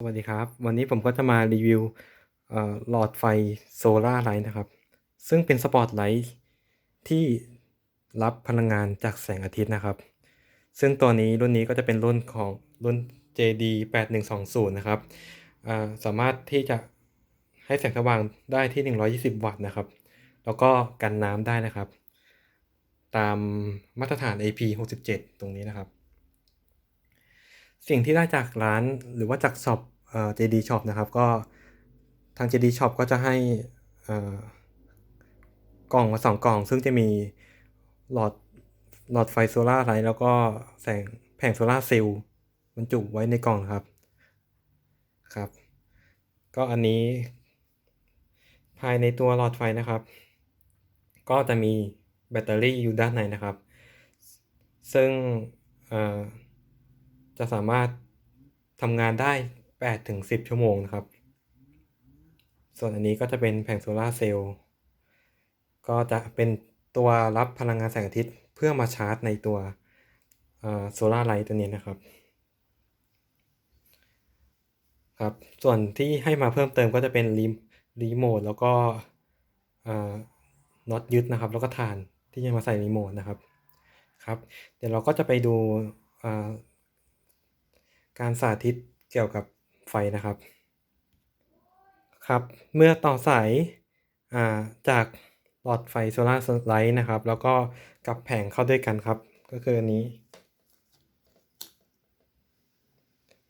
สวัสดีครับ วันนี้ผมก็จะมารีวิวหลอดไฟโซลาร์ไลท์นะครับ ซึ่งเป็นสปอตไลท์ที่รับพลังงานจากแสงอาทิตย์นะครับ ซึ่งตัวนี้รุ่นนี้ก็จะเป็นรุ่นของรุ่น JD 8120นะครับสามารถที่จะให้แสงสว่างได้ที่ 120 วัตต์นะครับ แล้วก็กันน้ำได้นะครับ ตามมาตรฐาน AP 67 ตรงนี้นะครับ สิ่งที่ได้จากร้านหรือว่าจากช็อปเอ่อ JD Shop นะครับก็ทาง JD Shop ก็จะให้กล่องมาสองกล่อง ซึ่งจะมีหลอดหลอดไฟโซลาร์ไลท์แล้วก็แสงแผงโซลาร์เซลล์บรรจุไว้ในกล่องครับครับ ก็อันนี้ ภายในตัวหลอดไฟนะครับ ก็จะมีแบตเตอรี่อยู่ด้านในนะครับ ซึ่งเอ่อ จะสามารถทำงานได้8ถึง10 ชั่วโมงนะครับ ส่วนอันนี้ก็จะเป็นแผงโซลาร์เซลล์ก็จะเป็นตัวรับพลังงานแสงอาทิตย์ เพื่อมาชาร์จในตัวโซลาไลท์ตัวนี้นะครับครับ ส่วนที่ให้มาเพิ่มเติมก็จะเป็นรีรีโมทแล้วก็น็อตยึดนะครับ แล้วก็ฐานที่จะมาใส่รีโมทนะครับครับ เดี๋ยวเราก็จะไปดู การสาธิตเกี่ยวกับไฟนะครับ ครับ เมื่อต่อสายาจากหลอดไฟโซลาร์ไลท์นะครับ แล้วก็กับแผงเข้าด้วยกันครับ ก็คืออันนี้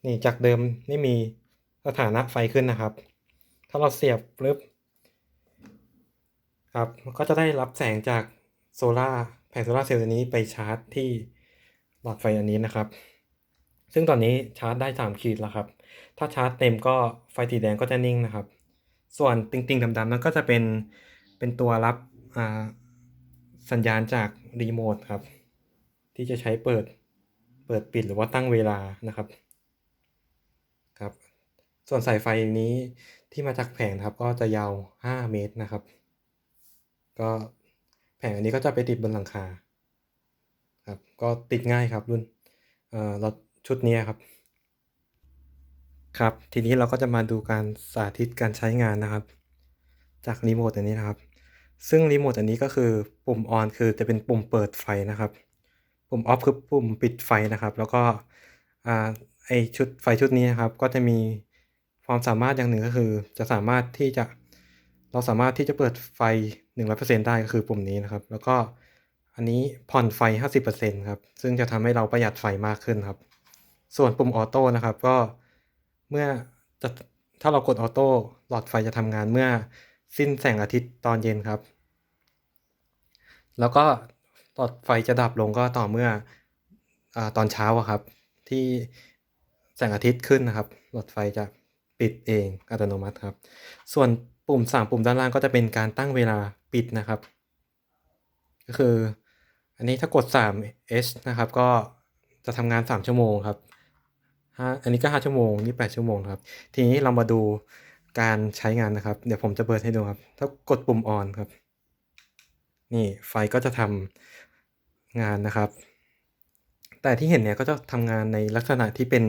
นี่จากเดิมไม่มีสถานะไฟขึ้นนะครับ ถ้าเราเสียบปึ๊บครับก็จะได้รับแสงจากโซลาแผงโซลาเซลล์นี้ไปชาร์จที่หลอดไฟอันนี้นะครับ ซึ่งตอนนี้ชาร์จได้ 3 ขีดแล้วครับ ถ้าชาร์จเต็มก็ไฟสีแดงก็จะนิ่งนะครับ ส่วนติ่งๆดำๆนั้นก็จะเป็นเป็นตัวรับสัญญาณจากรีโมทครับ ที่จะใช้เปิดเปิดปิดหรือว่าตั้งเวลานะครับครับ ส่วนสายไฟนี้ที่มาจากแผงครับ ก็จะยาว 5 เมตรนะครับ ก็แผงอันนี้ก็จะไปติดบนหลังคาครับ ก็ติดง่ายครับรุ่นเอ่อรถ ชุดนี้ครับ ครับ ทีนี้เราก็จะมาดูการสาธิตการใช้งานนะครับ จากรีโมทอันนี้นะครับ ซึ่งรีโมทอันนี้ก็คือปุ่มออนคือจะเป็นปุ่มเปิดไฟนะครับ ปุ่มออฟคือปุ่มปิดไฟนะครับ แล้วก็ไอชุดไฟชุดนี้นะครับ ก็จะมีความสามารถอย่างหนึ่งก็คือ จะสามารถที่จะเราสามารถที่จะเปิดไฟ 100%ได้ก็คือปุ่มนี้นะครับ แล้วก็อันนี้ผ่อนไฟ 50%ครับ ซึ่งจะทำให้เราประหยัดไฟมากขึ้นครับ ส่วนปุ่มออโต้นะครับก็เมื่อจะถ้าเรากดออโต้หลอดไฟจะทำงานเมื่อสิ้นแสงอาทิตย์ตอนเย็นครับ แล้วก็หลอดไฟจะดับลงก็ต่อเมื่ออตอนเช้าครับ ที่แสงอาทิตย์ขึ้นนะครับ หลอดไฟจะปิดเองอัตโนมัติครับ ส่วนปุ่ม 3 ปุ่มด้านล่างก็จะเป็นการตั้งเวลาปิดนะครับ ก็คือ อันนี้ถ้ากด 3H นะครับ ก็จะทำงาน 3 ชั่วโมงครับ อันนี้ก็5ชั่วโมงนี่8ชั่วโมงครับ ทีนี้เรามาดูการใช้งานนะครับ เดี๋ยวผมจะเปิดให้ดูครับ ถ้ากดปุ่มออนครับ นี่ไฟก็จะทำงานนะครับ แต่ที่เห็นเนี่ยก็จะทำงานในลักษณะที่เป็น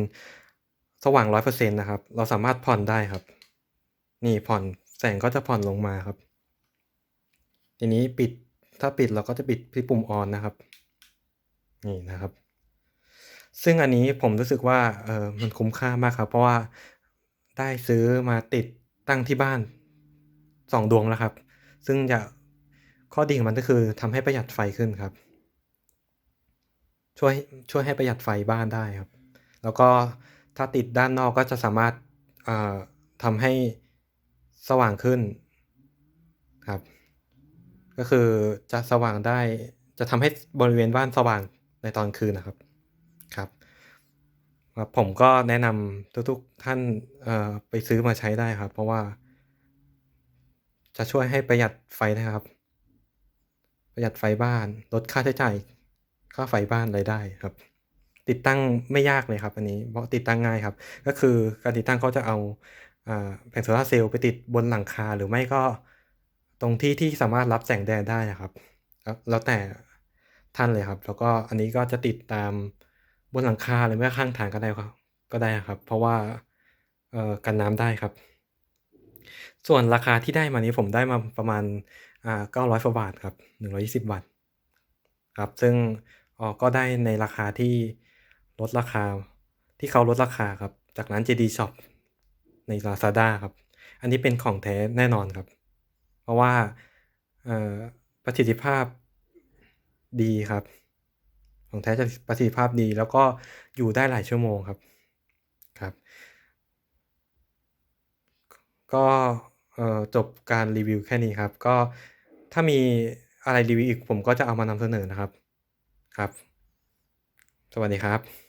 สว่างร้อยเปอร์เซ็นต์นะครับ เราสามารถผ่อนได้ครับ นี่ผ่อนแสงก็จะผ่อนลงมาครับ ทีนี้ปิดถ้าปิดเราก็จะปิดที่ปุ่มออนนะครับ นี่นะครับ ซึ่งอันนี้ผมรู้สึกว่าเออมันคุ้มค่ามากครับ เพราะว่าได้ซื้อมาติดตั้งที่บ้านสองดวงแล้วครับ ซึ่งจะข้อดีของมันก็คือทำให้ประหยัดไฟขึ้นครับ ช่วยช่วยให้ประหยัดไฟบ้านได้ครับ แล้วก็ถ้าติดด้านนอกก็จะสามารถทำให้สว่างขึ้นครับ ก็คือจะสว่างได้จะทำให้บริเวณบ้านสว่างในตอนคืนนะครับครับ ผมก็แนะนำทุกๆท่านไปซื้อมาใช้ได้ครับ เพราะว่า จะช่วยให้ประหยัดไฟนะครับ ประหยัดไฟบ้านลดค่าใช้จ่ายค่าไฟบ้านรายได้ครับ ติดตั้งไม่ยากเลยครับ อันนี้เพราะติดตั้งง่ายครับ ก็คือการติดตั้งเขาจะเอาแผงโซลาร์เซลล์ไปติดบนหลังคาหรือไม่ก็ตรงที่ที่สามารถรับแสงแดดได้นะครับ แล้วแต่ท่านเลยครับ แล้วก็อันนี้ก็จะติดตาม บนหลังคาหรือแม้ข้างทางก็ได้ครับ ก็ได้ครับ เพราะว่าเอ่อกันน้ำได้ครับ ส่วนราคาที่ได้มานี้ผมได้มาประมาณอ่า900กว่าบาทครับ120บาทครับซึ่งออก็ได้ในราคาที่ลดราคาที่เขาลดราคาครับ จากร้าน JD Shop ในลาซาด้าครับ อันนี้เป็นของแท้แน่นอนครับ เพราะว่าประสิทธิภาพดีครับ ของแท้จะประสิทธิภาพดี แล้วก็อยู่ได้หลายชั่วโมงครับครับ ก็จบการรีวิวแค่นี้ครับ ก็ถ้ามีอะไรรีวิวอีกผมก็จะเอามานำเสนอนะครับครับ สวัสดีครับ